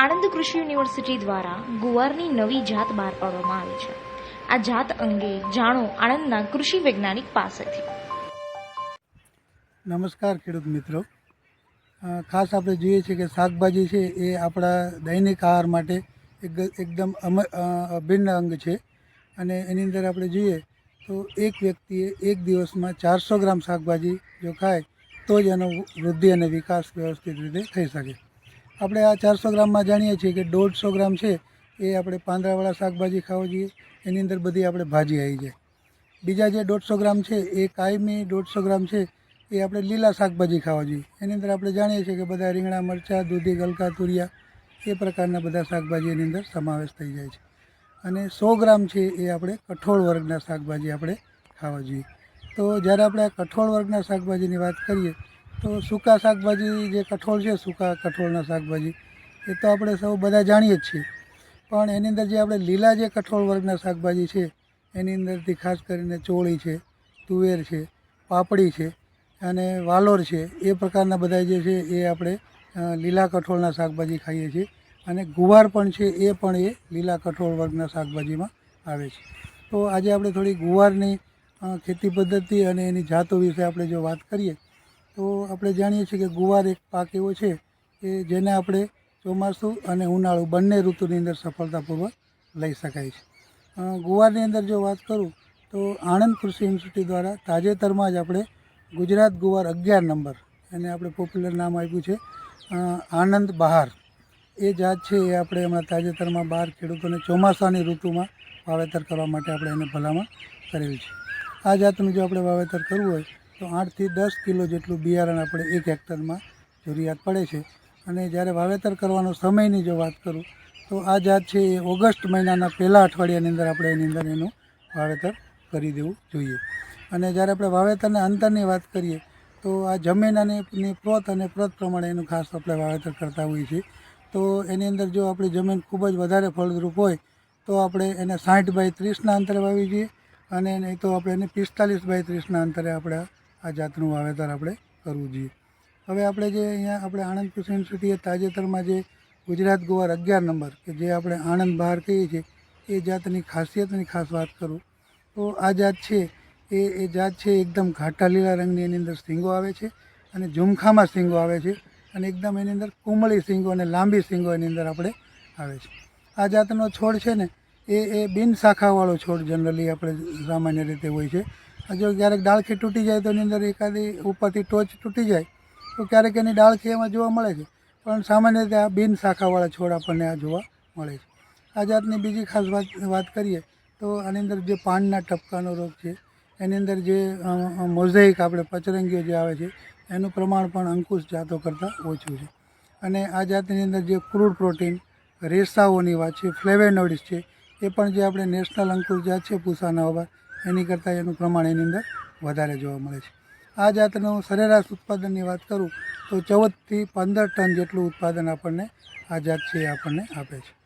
આણંદ કૃષિ યુનિવર્સિટી દ્વારા ગુવારની નવી જાત બહાર પાડવામાં આવી છે. આ જાત અંગે જાણો આણંદના કૃષિ વૈજ્ઞાનિક પાસેથી. નમસ્કાર ખેડૂત મિત્રો. ખાસ આપણે જોઈએ છીએ કે શાકભાજી છે એ આપણા દૈનિક આહાર માટે એક એકદમ અભિન્ન અંગ છે. અને એની અંદર આપણે જોઈએ તો એક વ્યક્તિએ એક દિવસમાં ચારસો ગ્રામ શાકભાજી જો ખાય તો જ એનો વૃદ્ધિ અને વિકાસ વ્યવસ્થિત રીતે થઈ શકે. આપણે આ ચારસો ગ્રામમાં જાણીએ છીએ કે દોઢસો ગ્રામ છે, એ આપણે પાંદડાવાળા શાકભાજી ખાવા જોઈએ. એની અંદર બધી આપણે ભાજી આવી જાય. બીજા જે દોઢસો ગ્રામ છે, એ કાયમી દોઢસો ગ્રામ છે, એ આપણે લીલા શાકભાજી ખાવા જોઈએ. એની અંદર આપણે જાણીએ છીએ કે બધા રીંગણા, મરચાં, દૂધી, ગલકા, તુરિયા, એ પ્રકારના બધા શાકભાજી એની અંદર સમાવેશ થઈ જાય છે. અને સો ગ્રામ છે, એ આપણે કઠોળ વર્ગના શાકભાજી આપણે ખાવા જોઈએ. તો જ્યારે આપણે આ કઠોળ વર્ગના શાકભાજીની વાત કરીએ તો સૂકા શાકભાજી જે કઠોળ છે, સૂકા કઠોળના શાકભાજી, એ તો આપણે સૌ બધા જાણીએ જ છીએ. પણ એની અંદર જે આપણે લીલા જે કઠોળ વર્ગના શાકભાજી છે, એની અંદરથી ખાસ કરીને ચોળી છે, તુવેર છે, પાપડી છે અને વાલોર છે, એ પ્રકારના બધા જે છે, એ આપણે લીલા કઠોળના શાકભાજી ખાઈએ છીએ અને ગુવાર પણ છે, એ પણ એ લીલા કઠોળ વર્ગના શાકભાજીમાં આવે છે. તો આજે આપણે થોડી ગુવારની ખેતી પદ્ધતિ અને એની જાતો વિશે આપણે જો વાત કરીએ તો આપણે જાણીએ છીએ કે ગુવાર એક પાક એવો છે કે જેને આપણે ચોમાસું અને ઉનાળુ બંને ઋતુની અંદર સફળતાપૂર્વક લઈ શકાય છે. ગુવારની અંદર જો વાત કરું તો આણંદ કૃષિ ઇન્સ્ટિટ્યૂટ દ્વારા તાજેતરમાં જ આપણે ગુજરાત ગુવાર અગિયાર નંબર એને આપણે પોપ્યુલર નામ આપ્યું છે. આનંદ બહાર. એ જાત છે એ આપણે હમણાં તાજેતરમાં બહાર ખેડૂતોને ચોમાસાની ઋતુમાં વાવેતર કરવા માટે આપણે એને ભલામણ કરેલ છે. આ જાતનું જો આપણે વાવેતર કરવું હોય તો આઠથી દસ કિલો જેટલું બિયારણ આપણે એક હેક્ટરમાં જરૂરિયાત પડે છે. અને જ્યારે વાવેતર કરવાનો સમયની જો વાત કરું, તો આ જાત છે એ ઓગસ્ટ મહિનાના પહેલા અઠવાડિયાની અંદર આપણે એની અંદર એનું વાવેતર કરી દેવું જોઈએ. અને જ્યારે આપણે વાવેતરના અંતરની વાત કરીએ, તો આ જમીન અને પ્રોત અને પ્રોત પ્રમાણે એનું ખાસ આપણે વાવેતર કરતા હોઈએ છીએ. તો એની અંદર જો આપણી જમીન ખૂબ જ વધારે ફળદ્રુપ હોય, તો આપણે એને સાઠ બાય ત્રીસના અંતરે વાવી જોઈએ અને નહીં તો આપણે એને પિસ્તાલીસ બાય ત્રીસના અંતરે આપણે આ જાતનું વાવેતર આપણે કરવું જોઈએ. હવે આપણે જે અહીંયા આપણે આણંદ યુનિવર્સિટીએ તાજેતરમાં જે ગુજરાત ગુવાર અગિયાર નંબર, કે જે આપણે આણંદ બહાર કહીએ છીએ, એ જાતની ખાસિયતની ખાસ વાત કરું. તો આ જાત છે, એ એ જાત છે એકદમ ઘાટા લીલા રંગની, એની અંદર શીંગો આવે છે અને ઝુમખામાં શીંગો આવે છે અને એકદમ એની અંદર કુમળી શીંગો અને લાંબી શીંગો એની અંદર આપણે આવે છે. આ જાતનો છોડ છે ને, એ એ બિન શાખાવાળો છોડ જનરલી આપણે સામાન્ય રીતે હોય છે. જો ક્યારેક ડાળખી તૂટી જાય તો એની અંદર એકાદી ઉપરથી ટોચ તૂટી જાય, તો ક્યારેક એની ડાળખી એમાં જોવા મળે છે. પણ સામાન્ય રીતે આ બિન શાખાવાળા છોડ આપણને આ જોવા મળે છે. આ જાતની બીજી ખાસ વાત વાત કરીએ તો આની અંદર જે પાનના ટપકાનો રોગ છે, એની અંદર જે મોઝેઇક આપણે પચરંગીઓ જે આવે છે, એનું પ્રમાણ પણ અંકુશ જાતો કરતાં ઓછું છે. અને આ જાતની અંદર જે ક્રૂડ પ્રોટીન રેસાઓની વાત છે, ફ્લેવેનોઇડ્સ છે, એ પણ જે આપણે નેશનલ અંકુશ જાત છે, પૂસાના ઓવા એની કરતાં એનું પ્રમાણ એની અંદર વધારે જોવા મળે છે. આ જાતનું સરેરાશ ઉત્પાદનની વાત કરું તો ચૌદથી પંદર ટન જેટલું ઉત્પાદન આપણને આ જાત છે એ આપણને આપે છે.